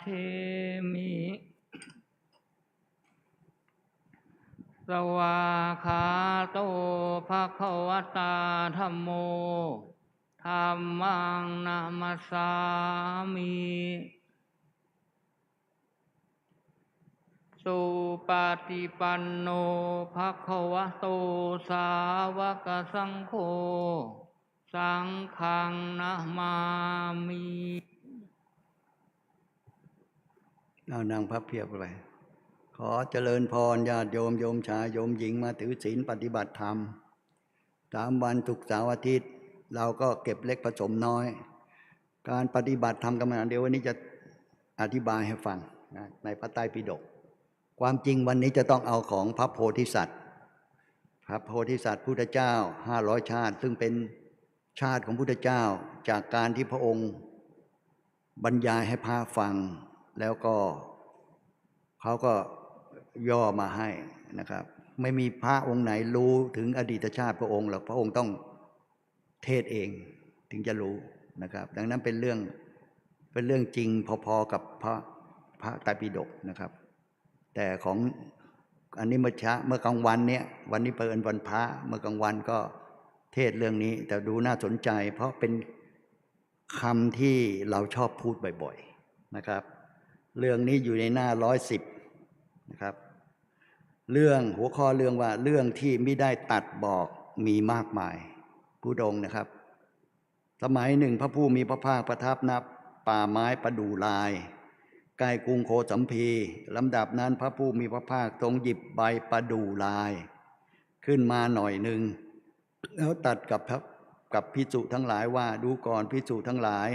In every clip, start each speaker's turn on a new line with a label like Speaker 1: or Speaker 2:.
Speaker 1: เทมิสวาขาโตภะคะวตาธรรมโมธรรมังนามัสามิสุปฏิปันโนภะคะวะโตสาวกสังโฆสังฆังนะมามิ
Speaker 2: เอานางพับเพียบไป ขอเจริญพรญาติโยมโยมชายโยมหญิงมาถือศีลปฏิบัติธรรมสามวันทุกเสาร์อาทิตย์ เราก็เก็บเล็กผสมน้อย การปฏิบัติธรรมกรรมฐานเดี๋ยววันนี้จะอธิบายให้ฟังในพระไตรปิฎกความจริงวันนี้จะต้องเอาของพระโพธิสัตว์ พระโพธิสัตว์พุทธเจ้าห้าร้อยชาติ ซึ่งเป็นชาติของพุทธเจ้าจากการที่พระองค์บรรยายให้พระฟัง แล้วก็เขาก็ย่อมาให้นะครับ ไม่มีพระองค์ไหนรู้ถึงอดีตชาติพระองค์หรอกพระองค์ต้องเทศเองถึงจะรู้นะครับ ดังนั้นเป็นเรื่องเป็นเรื่องจริงพอๆกับพระพระไตรปิฎกนะครับ แต่ของอันนี้เมื่อเช้าเมื่อกลางวันเนี่ยวันนี้เปิดวันพระเมื่อกลางวันก็เทศเรื่องนี้ แต่ดูน่าสนใจ เพราะเป็นคำที่เราชอบพูดบ่อย ๆนะครับ เรื่องนี้อยู่ในหน้าร้อยสิบนะครับ เรื่องหัวข้อเรื่องว่าเรื่องที่ไม่ได้ตัดบอกมีมากมายผู้ดงนะครับ สมัยหนึ่งพระผู้มีพระภาคประทับนับป่าไม้ประดูลายใกล้กรุงโคสัมพีลำดับนั้นพระผู้มีพระภาคทรงหยิบใบประดูลาย ขึ้นมาหน่อยหนึ่ง แล้วตัดกับพระกับพิจุทั้งหลายว่าดูก่อนพิจุทั้งหลาย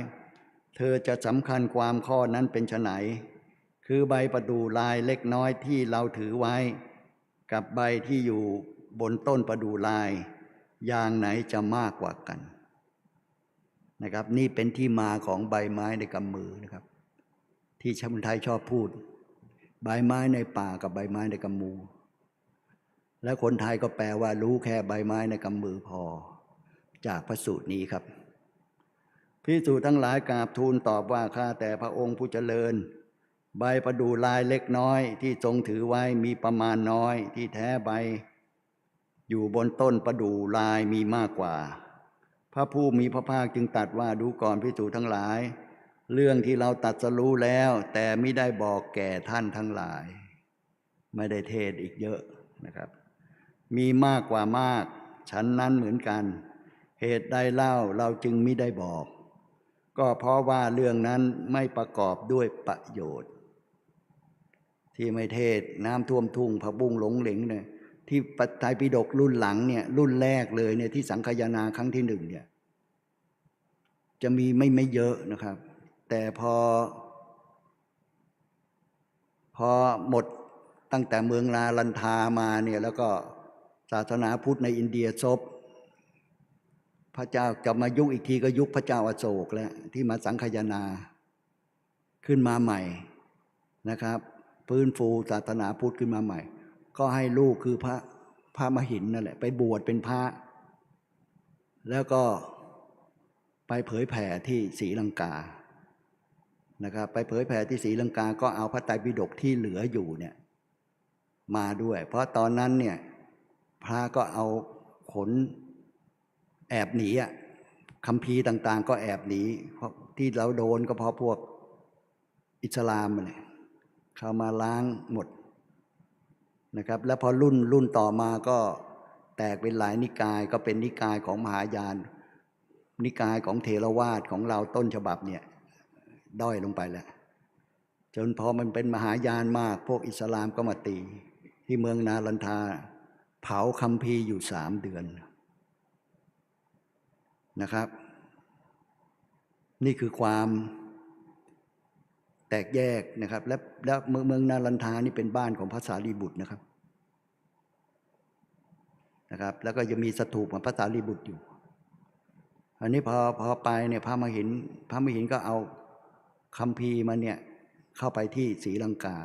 Speaker 2: เธอจะสำคัญความข้อนั้นเป็นไฉน คือใบประดูลายเล็กน้อยที่เราถือไว้ กับใบที่อยู่บนต้นประดูลาย อย่างไหนจะมากกว่ากันนะครับ นี่เป็นที่มาของใบไม้ในกำมือนะครับ ที่ชาวไทยชอบพูด ใบไม้ในป่ากับใบไม้ในกำมือและคนไทยก็แปลว่ารู้แค่ใบไม้ในกำมือพอ จากพระสูตรนี้ครับพิสูจน์ทั้งหลายกราบทูลตอบว่าข้าแต่พระองค์ผู้เจริญ ใบประดูลายเล็กน้อยที่ทรงถือไว้มีประมาณน้อยที่แท้ใบ อยู่บนต้นประดูลายมีมากกว่า พระผู้มีพระภาคจึงตัดว่าดูก่อนพิสูจทั้งหลาย เรื่องที่เราตัดสรู้แล้ว แต่ไม่ได้บอกแก่ท่านทั้งหลาย ไม่ได้เทศอีกเยอะนะครับ มีมากกว่ามาก ฉันนั้นเหมือนกัน เหตุใดเล่าเราจึงไม่ได้บอก ก็เพราะว่าเรื่องนั้นไม่ประกอบด้วยประโยชน์ ที่ไม่เทศน้ำท่วมทุ่งพระบุ้งหลงเหลงเนี่ยที่ปัตไตรปิฎกรุ่นหลังเนี่ยรุ่นแรกเลยเนี่ยที่สังคายนาครั้งที่หนึ่งเนี่ยจะมีไม่ไม่เยอะนะครับ แต่พอ พอหมดตั้งแต่เมืองลาลันทามาเนี่ยแล้วก็ศาสนาพุทธในอินเดียซบพระเจ้าจะมายุคอีกทีก็ยุคพระเจ้าอาโศกแล้วที่มาสังคายนาขึ้นมาใหม่นะครับ ฟื้นฟูศาสนาพุทธขึ้นมาใหม่ ก็ให้ลูกคือพระพระมหินนั่นแหละ ไปบวชเป็นพระ แล้วก็ไปเผยแผ่ที่ศรีลังกานะครับไปเผยแผ่ที่ศรีลังกาก็เอาพระไตรปิฎกที่เหลืออยู่เนี่ยมาด้วย เพราะตอนนั้นเนี่ยพระก็เอาขนแอบหนีอะคำพีร์ต่างๆ ก็แอบหนีเพราะที่เราโดนก็เพราะพวกอิสลามเนี่ย เข้ามาล้างหมดนะครับ แล้วพอรุ่นรุ่นต่อมาก็แตกเป็นหลายนิกายก็เป็นนิกายของมหายาน นิกายของเทรวาสของเราต้นฉบับเนี่ยด้อยลงไปแล้ว จนพอมันเป็นมหายานมาก พวกอิสลามก็มาตี ที่เมืองนาลันทา เผาคัมภีร์อยู่สามเดือนนะครับ นี่คือความ แตกแยกนะครับ และและเมืองเมืองนาลันทานี่เป็นบ้านของพระสารีบุตรนะครับนะครับ แล้วก็จะมีสถูปของพระสารีบุตรอยู่ อันนี้พอพอไปเนี่ยพระมหินพระมหินก็เอาคัมภีร์มาเนี่ยเข้าไปที่ศรีลังกา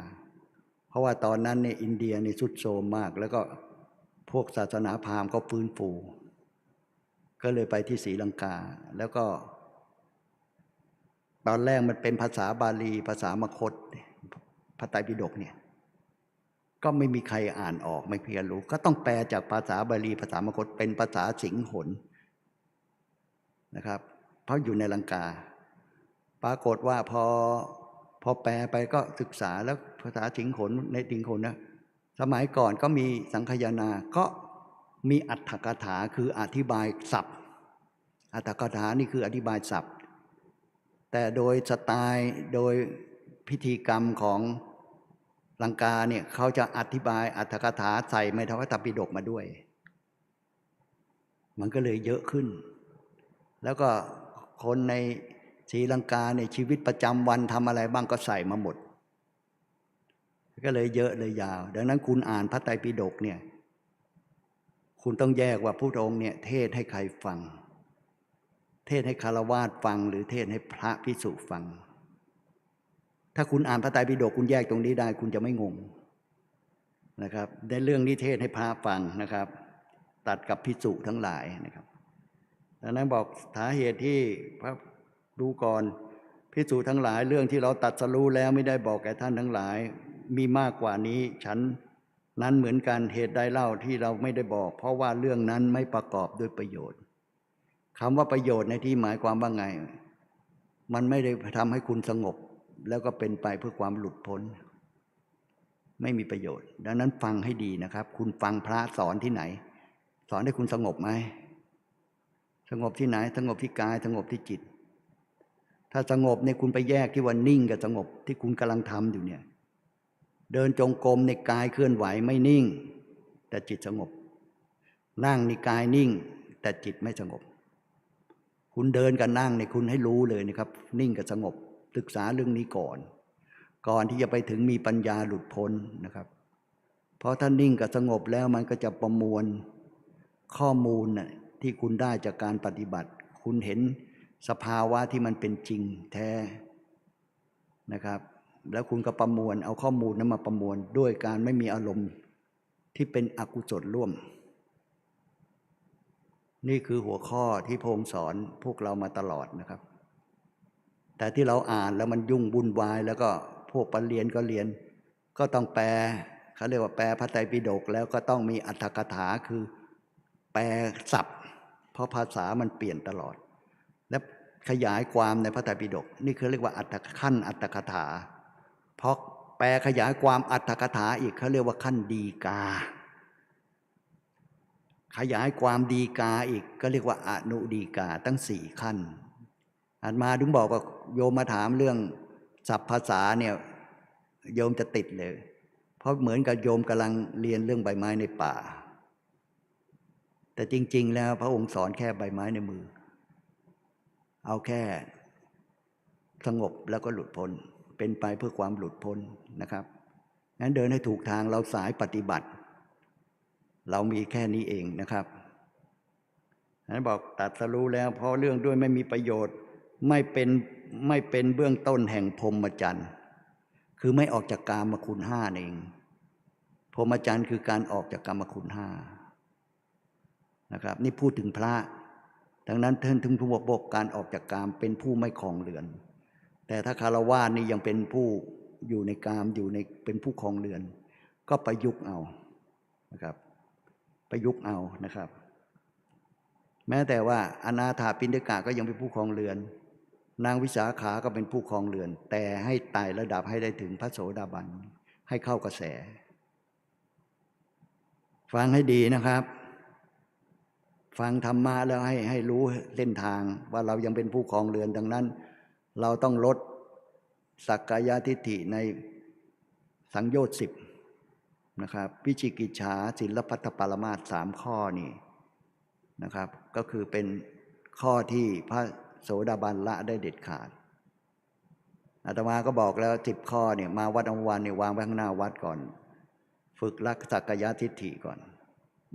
Speaker 2: เพราะว่าตอนนั้นเนี่ยอินเดียเนี่ยสุดโทมมาก แล้วก็พวกศาสนาพราหมณ์ก็ฟื้นฟู ก็เลยไปที่ศรีลังกาแล้วก็ ตอนแรกมันเป็นภาษาบาลี ภาษามคตพระไตรปิฎกเนี่ย ก็ไม่มีใครอ่านออกไม่เพียรรู้ ก็ต้องแปลจากภาษาบาลี ภาษามคตเป็นภาษาสิงหนนะครับ เพราะอยู่ในลังกา ปรากฏว่าพอพอแปลไปก็ศึกษาแล้วภาษาสิงหนในสิงหนนะสมัยก่อนก็มีสังคายนา ก็มีอัตถกถาคืออธิบายศัพท์ อัตถกถานี่คืออธิบายศัพท์ แต่โดยสไตล์โดยพิธีกรรมของลังกาเนี่ยเขาจะอธิบายอัตถกถาใส่ในทวัตปิฎกมาด้วย มันก็เลยเยอะขึ้น แล้วก็คนในศรีลังกาในชีวิตประจำวันทำอะไรบ้างก็ใส่มาหมด ก็เลยเยอะเลยยาว ดังนั้นคุณอ่านพระไตรปิฎกเนี่ย คุณต้องแยกว่าพระองค์เนี่ยเทศให้ใครฟัง เทศให้คารวาสฟัง หรือเทศให้พระพิสุฟัง ถ้าคุณอ่านพระไตรปิฎกคุณแยกตรงนี้ได้ คุณจะไม่งงนะครับในเรื่องนี้เทศให้พระฟังนะครับ ตัดกับพิสุทั้งหลายนะครับดังนั้นบอกสาเหตุที่พระดูก่อนพิสูจทั้งหลายเรื่องที่เราตัดสรู้แล้วไม่ได้บอกแก่ท่านทั้งหลาย มีมากกว่านี้ ฉันนั้นเหมือนกันเหตุใดเล่าที่เราไม่ได้บอก เพราะว่าเรื่องนั้นไม่ประกอบด้วยประโยชน์ คำว่าประโยชน์ในที่หมายความว่าไง มันไม่ได้ทำให้คุณสงบ แล้วก็เป็นไปเพื่อความหลุดพ้น ไม่มีประโยชน์ ดังนั้นฟังให้ดีนะครับ คุณฟังพระสอนที่ไหน สอนให้คุณสงบไหมสงบที่ไหน สงบที่กาย สงบที่จิต ถ้าสงบเนี่ยคุณไปแยกที่ว่านิ่งกับสงบที่คุณกำลังทำอยู่เนี่ย เดินจงกรมในกายเคลื่อนไหวไม่นิ่ง แต่จิตสงบ นั่งในกายนิ่ง แต่จิตไม่สงบ คุณเดินกับนั่งเนี่ยคุณให้รู้เลยนะครับ นิ่งกับสงบศึกษาเรื่องนี้ก่อน ก่อนที่จะไปถึงมีปัญญาหลุดพ้นนะครับ เพราะถ้านิ่งกับสงบแล้วมันก็จะประมวลข้อมูลน่ะที่คุณได้จากการปฏิบัติ คุณเห็นสภาวะที่มันเป็นจริงแท้นะครับ แล้วคุณก็ประมวลเอาข้อมูลนั้นมาประมวลด้วยการไม่มีอารมณ์ที่เป็นอกุศลร่วม นี่คือหัวข้อที่พระองค์สอนพวกเรามาตลอดนะครับ แต่ที่เราอ่านแล้วมันยุ่งวุ่นวาย แล้วก็พวกปรริญญาก็เรียน ก็ต้องแปลเขาเรียกว่าแปลพระไตรปิฎกแล้วก็ต้องมีอัตถกถาคือแปลศัพท์เพราะภาษามันเปลี่ยนตลอด และขยายความในพระไตรปิฎกนี่คือเรียกว่าอัตถขั้นอัตถกถาเพราะแปลขยายความอัตถกถาอีกเขาเรียกว่าขั้นดีกา ขยายความดีกาอีกก็เรียกว่าอนุดีกาตั้งสี่ขั้นอันมาถึงบอกว่าโยมมาถามเรื่องศัพท์ภาษาเนี่ยโยมจะติดเลย เพราะเหมือนกับโยมกำลังเรียนเรื่องใบไม้ในป่า แต่จริง ๆ แล้วพระองค์สอนแค่ใบไม้ในมือ เอาแค่สงบแล้วก็หลุดพ้นเป็นไปเพื่อความหลุดพ้นนะครับงั้นเดินให้ถูกทางเราสายปฏิบัติ เรามีแค่นี้เองนะครับนั้นบอกตัดสรู้แล้ว เพราะเรื่องด้วยไม่มีประโยชน์ไม่เป็นไม่เป็นเบื้องต้นแห่งพรหมจรรย์คือไม่ออกจากกามคุณห้าเองพรหมจรรย์คือการออกจากกามคุณห้านะครับ นี่พูดถึงพระดังนั้นท่านถึงผู้บอกการออกจากกามเป็นผู้ไม่คลองเรือน แต่ถ้าคารวะนี่ยังเป็นผู้อยู่ในกามอยู่ในเป็นผู้คลองเรือน ก็ประยุกต์เอานะครับ ประยุกต์เอานะครับ แม้แต่ว่าอนาถาปินเดกะก็ยังเป็นผู้ครองเรือน นางวิสาขาก็เป็นผู้ครองเรือน แต่ให้ไต่ระดับให้ได้ถึงพระโสดาบันให้เข้ากระแส ฟังให้ดีนะครับ ฟังธรรมะแล้วให้ให้รู้เส้นทางว่าเรายังเป็นผู้ครองเรือนดังนั้น เราต้องลดสักกายทิฏฐิในสังโยชน์สิบ นะครับวิจิกิจฉาศิลพัตปรมาสสามข้อนี่นะครับ ก็คือเป็นข้อที่พระโสดาบันละได้เด็ดขาดอาตมาก็บอกแล้วสิบข้อเนี่ยมาวัดอวันเนี่ยวางไว้ข้างหน้าวัดก่อน ฝึกรักสักกายทิฏฐิก่อน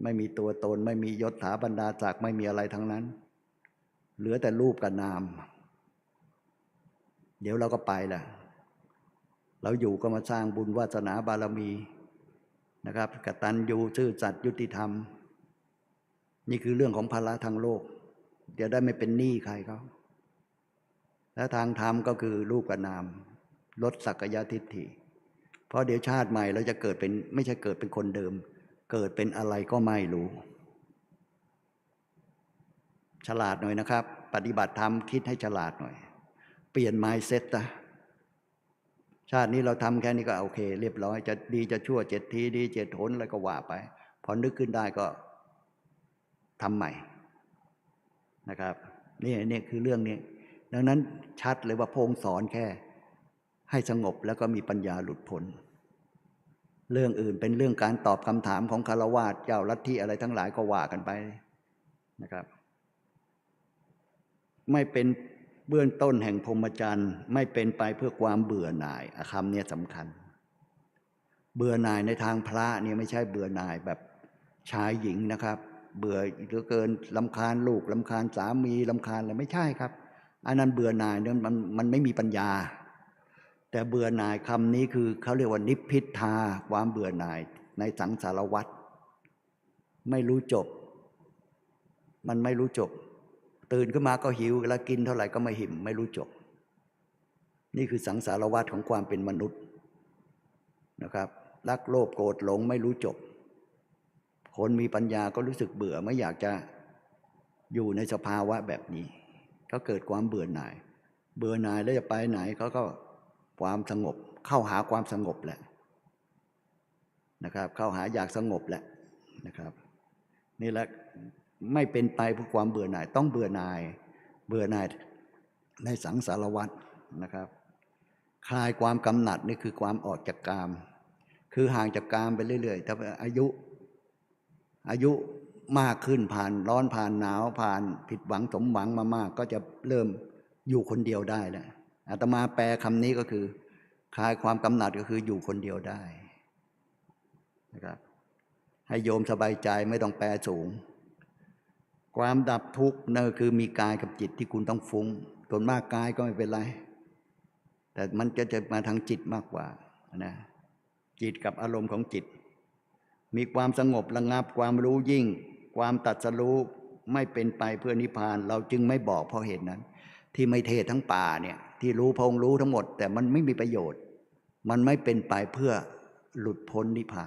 Speaker 2: ไม่มีตัวตนไม่มียศถาบรรดาศักดิ์ไม่มีอะไรทั้งนั้น เหลือแต่รูปกับนาม เดี๋ยวเราก็ไปแหละเราอยู่ก็มาสร้างบุญวาสนาบารมี นะครับกตัญญูซื่อสัตย์ยุติธรรม นี่คือเรื่องของภาระทางโลก เดี๋ยวได้ไม่เป็นหนี้ใครเขาและทางธรรมก็คือรูปกับนาม ลดสักยะทิฏฐิ เพราะเดี๋ยวชาติใหม่เราจะเกิดเป็นไม่ใช่เกิดเป็นคนเดิม เกิดเป็นอะไรก็ไม่รู้ ฉลาดหน่อยนะครับ ปฏิบัติธรรมคิดให้ฉลาดหน่อย เปลี่ยน mindset นะ ชาตินี้เราทำแค่นี้ก็โอเค เรียบร้อย จะดีจะชั่วเจ็ดทีดีเจ็ดหนอะไรก็ว่าไป พอนึกขึ้นได้ก็ทำใหม่นะครับนี่นี่คือเรื่องนี้ ดังนั้นชัดเลยว่าพงสอนแค่ ให้สงบแล้วก็มีปัญญาหลุดพ้นเรื่องอื่นเป็นเรื่องการตอบคำถามของคารวาสเจ้าลัทธิอะไรทั้งหลายก็ว่ากันไปนะครับ ไม่เป็น เบื้องต้นแห่งพรหมจรรย์ไม่เป็นไปเพื่อความเบื่อหน่ายอคำเนี้สำคัญ เบื่อหน่ายในทางพระเนี่ยไม่ใช่เบื่อหน่ายแบบชายหญิงนะครับ เบื่อเหลือเกินลำคาญลูกลำคาญสามีลำคาญอะไรไม่ใช่ครับอันนั้นเบื่อหน่ายเนี่ยมันมันไม่มีปัญญา แต่เบื่อหน่ายคำนี้คือเขาเรียกว่านิพพิทาความเบื่อหน่ายในสังสารวัฏไม่รู้จบ มันไม่รู้จบ ตื่นขึ้นมาก็หิวแล้วกินเท่าไหร่ก็ไม่หิมไม่รู้จบ นี่คือสังสารวัฏของความเป็นมนุษย์นะครับ รักโลภโกรธหลงไม่รู้จบ คนมีปัญญาก็รู้สึกเบื่อไม่อยากจะอยู่ในสภาวะแบบนี้ ก็เกิดความเบื่อหน่าย เบื่อหน่ายแล้วจะไปไหนเขาก็ความสงบ เข้าหาความสงบแหละนะครับ เข้าหาอยากสงบแหละนะครับ นี่แหละ ไม่เป็นไปเพื่อความเบื่อหน่าย ต้องเบื่อหน่าย เบื่อหน่ายในสังสารวัฏนะครับ คลายความกำหนัดนี่คือความออกจากกาม คือห่างจากกามไปเรื่อยๆถ้าอายุ อายุมากขึ้นผ่านร้อนผ่านหนาวผ่านผิดหวังสมหวังมามาก ก็จะเริ่มอยู่คนเดียวได้แล้วอาตมาแปลคำนี้ก็คือ คลายความกำหนัดก็คืออยู่คนเดียวได้นะครับให้โยมสบายใจไม่ต้องแปลสูง ความดับทุกข์นั่นคือมีกายกับจิตที่คุณต้องฟุง้งส่วนมากกายก็ไม่เป็นไร แต่มันจะจะมาทางจิตมากกว่านะจิตกับอารมณ์ของจิต มีความสงบระงับความรู้ยิ่ง ความตัดสรู้ไม่เป็นไปเพื่อนิพพาน เราจึงไม่บอกเพราะเหตุนั้น ที่ไม่เทศทั้งป่าเนี่ยที่รู้พงรู้ทั้งหมด แต่มันไม่มีประโยชน์ มันไม่เป็นไปเพื่อหลุดพ้นนิพพาน